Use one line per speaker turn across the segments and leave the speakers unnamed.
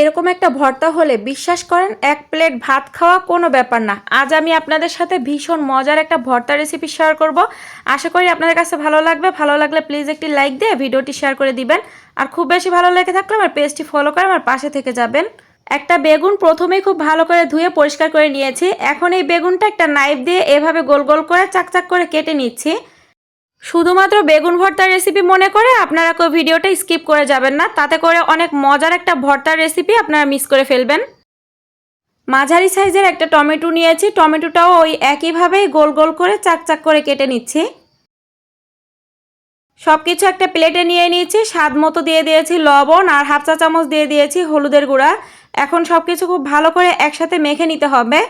এরকম একটা ভর্তা হলে বিশ্বাস করেন এক প্লেট ভাত খাওয়া কোনো ব্যাপার না। আজ আমি আপনাদের সাথে ভীষণ মজার একটা ভর্তা রেসিপি শেয়ার করব। আশা করি আপনাদের কাছে ভালো লাগবে। ভালো লাগলে প্লিজ একটি লাইক দিয়ে ভিডিওটি শেয়ার করে দিবেন। আর খুব বেশি ভালো লেগে থাকলে আমার পেজটি ফলো করে আমার পাশে থেকে যাবেন। একটা বেগুন প্রথমেই খুব ভালো করে ধুয়ে পরিষ্কার করে নিয়েছি। এখন এই বেগুনটা একটা নাইফ দিয়ে এভাবে গোল গোল করে চাকচাক করে কেটে নিচ্ছি। শুধুমাত্র বেগুন ভর্তার রেসিপি মনে করে আপনারা কেউ ভিডিওটা স্কিপ করে যাবেন না, তাতে করে অনেক মজার একটা ভর্তার রেসিপি আপনারা মিস করে ফেলবেন। মাঝারি সাইজের একটা টমেটো নিয়েছি, টমেটোটাও ওই একইভাবেই গোল গোল করে চাক চাক করে কেটে নিচ্ছি। সব কিছু একটা প্লেটে নিয়ে নিয়েছি, স্বাদ মতো দিয়ে দিয়েছি লবণ আর হাফ চা চামচ দিয়ে দিয়েছি হলুদের গুঁড়া। এখন সব কিছু খুব ভালো করে একসাথে মেখে নিতে হবে।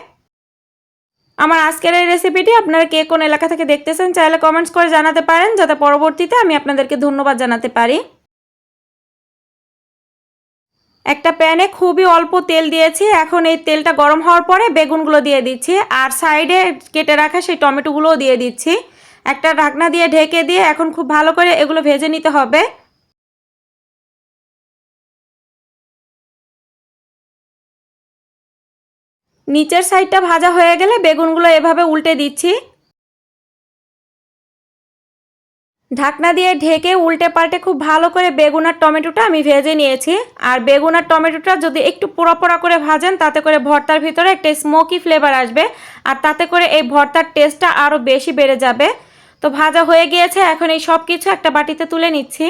আমার আজকের এই রেসিপিটি আপনারা কে কোন এলাকা থেকে দেখতেছেন চাইলে কমেন্টস করে জানাতে পারেন, যাতে পরবর্তীতে আমি আপনাদেরকে ধন্যবাদ জানাতে পারি। একটা প্যানে খুবই অল্প তেল দিয়েছি, এখন এই তেলটা গরম হওয়ার পরে বেগুনগুলো দিয়ে দিচ্ছি, আর সাইডে কেটে রাখা সেই টমেটোগুলোও দিয়ে দিচ্ছি। একটা ঢাকনা দিয়ে ঢেকে দিয়ে এখন খুব ভালো করে এগুলো ভেজে নিতে হবে। নিচের সাইডটা ভাজা হয়ে গেলে বেগুনগুলো এভাবে উল্টে দিচ্ছি। ঢাকনা দিয়ে ঢেকে উল্টে পাল্টে খুব ভালো করে বেগুন আর টমেটোটা আমি ভেজে নিয়েছি। আর বেগুন আর টমেটোটা যদি একটু পোড়া পোড়া করে ভাজেন, তাতে করে ভর্তার ভিতরে একটা স্মোকি ফ্লেভার আসবে। আর তাতে করে এই ভর্তার টেস্টটা আরও বেশি বেড়ে যাবে। তো ভাজা হয়ে গিয়েছে, এখন এই সব কিছু একটা বাটিতে তুলে নিচ্ছি।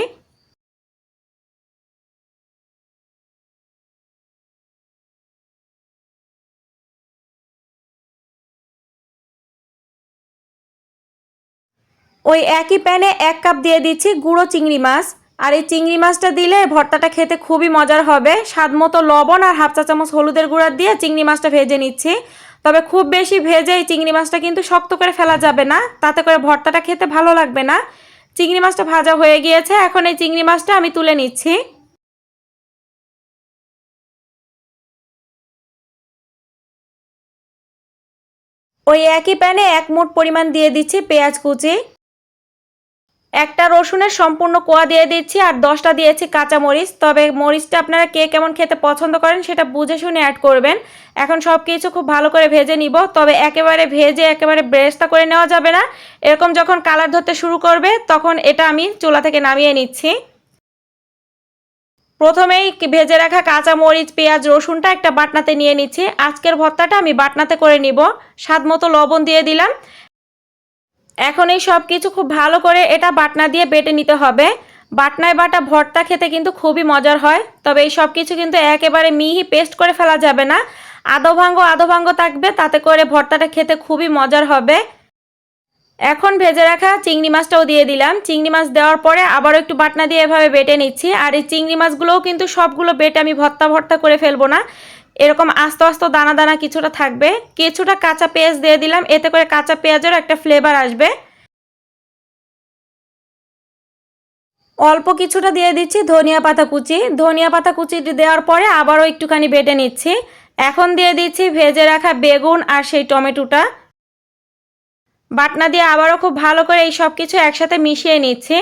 ওই একই প্যানে এক কাপ দিয়ে দিচ্ছি গুঁড়ো চিংড়ি মাছ। আর এই চিংড়ি মাছটা দিলে ভর্তাটা খেতে খুবই মজার হবে। স্বাদ মতো লবণ আর হাফ চা চামচ হলুদের গুঁড়া দিয়ে চিংড়ি মাছটা ভেজে নিচ্ছি। তবে খুব বেশি ভেজে এই চিংড়ি মাছটা কিন্তু শক্ত করে ফেলা যাবে না, তাতে করে ভর্তাটা খেতে ভালো লাগবে না। চিংড়ি মাছটা ভাজা হয়ে গিয়েছে, এখন এই চিংড়ি মাছটা আমি তুলে নিচ্ছি। ওই একই প্যানে এক মুঠ পরিমাণ দিয়ে দিচ্ছি পেঁয়াজ কুচি। একটা রসুনের সম্পূর্ণ কোয়া দিয়ে দিচ্ছি আর দশটা দিয়েছি কাঁচা মরিচ তবে মরিচটা আপনারা কে কেমন খেতে পছন্দ করেন সেটা বুঝে শুনে অ্যাড করবেন। এখন সব কিছু খুব ভালো করে ভেজে নিব, তবে একেবারে ভেজে একেবারে ব্রেস্তা করে নেওয়া যাবে না। এরকম যখন কালার ধরতে শুরু করবে, তখন এটা আমি চুলা থেকে নামিয়ে নিচ্ছি। প্রথমেই ভেজে রাখা কাঁচা মরিচ পেঁয়াজ, রসুনটা একটা বাটনাতে নিয়ে নিচ্ছি। আজকের ভর্তাটা আমি বাটনাতে করে নিব। স্বাদ মতো লবণ দিয়ে দিলাম। এখন এই সব কিছু খুব ভালো করে এটা বাটনা দিয়ে বেটে নিতে হবে। বাটনায় বাটা ভর্তা খেতে কিন্তু খুবই মজার হয়, তবে এই সব কিছু কিন্তু একেবারে মিহি পেস্ট করে ফেলা যাবে না। আধো ভাঙ্গ ভাঙ্গ থাকবে, তাতে করে ভর্তাটা খেতে খুবই মজার হবে। এখন ভেজে রাখা চিংড়ি মাছটাও দিয়ে দিলাম। চিংড়ি মাছ দেওয়ার পরে আবারও একটু বাটনা দিয়ে এভাবে বেটে নিচ্ছি। আর এই চিংড়ি মাছগুলোও কিন্তু সবগুলো বেটে আমি ভর্তা ভর্তা করে ফেলব না। এরকম আস্তে আস্তে দানা দানা কিছুটা থাকবে। কিছুটা কাঁচা পেঁয়াজ দিয়ে দিলাম, এতে করে কাঁচা পেঁয়াজেরও একটা ফ্লেভার আসবে। অল্প কিছুটা দিয়ে দিচ্ছি ধনিয়া পাতা কুচি। ধনিয়া পাতা কুচি দেওয়ার পরে আবারও একটুখানি বেটে নিচ্ছি। এখন দিয়ে দিচ্ছি ভেজে রাখা বেগুন আর সেই টমেটোটা। বাটনা দিয়ে আবারও খুব ভালো করে এই সব কিছু একসাথে মিশিয়ে নিচ্ছি।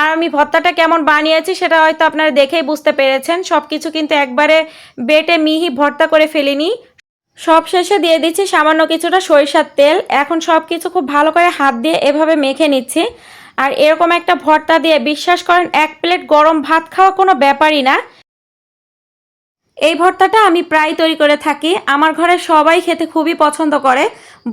আর আমি ভর্তাটা কেমন বানিয়েছি সেটা হয়তো আপনারা দেখেই বুঝতে পেরেছেন। সব কিছু কিন্তু একবারে বেটে মিহি ভর্তা করে ফেলিনি। সব শেষে দিয়ে দিচ্ছি সামান্য কিছুটা সরিষার তেল। এখন সব কিছু খুব ভালো করে হাত দিয়ে এভাবে মেখে নিচ্ছি। আর এরকম একটা ভর্তা দিয়ে বিশ্বাস করেন, এক প্লেট গরম ভাত খাওয়া কোনো ব্যাপারই না। এই ভর্তাটা আমি প্রায় তৈরি করে থাকি। আমার ঘরে সবাই খেতে খুবই পছন্দ করে।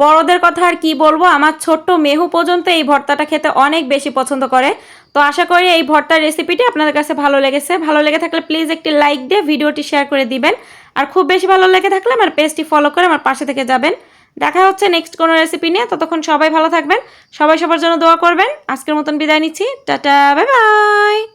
বড়দের কথা আর কি বলব, আমার ছোট্ট মেহু পর্যন্ত এই ভর্তাটা খেতে অনেক বেশি পছন্দ করে। তো আশা করি এই ভর্তার রেসিপিটি আপনাদের কাছে ভালো লেগেছে। ভালো লেগে থাকলে প্লিজ একটি লাইক দিয়ে ভিডিওটি শেয়ার করে দিবেন। আর খুব বেশি ভালো লেগে থাকলে আমার পেজটি ফলো করে আমার পাশে থেকে যাবেন। দেখা হচ্ছে নেক্সট কোনো রেসিপি নিয়ে। ততক্ষণ সবাই ভালো থাকবেন। সবাই সবার জন্য দোয়া করবেন। আজকের মতন বিদায় নিচ্ছি। Tata bye bye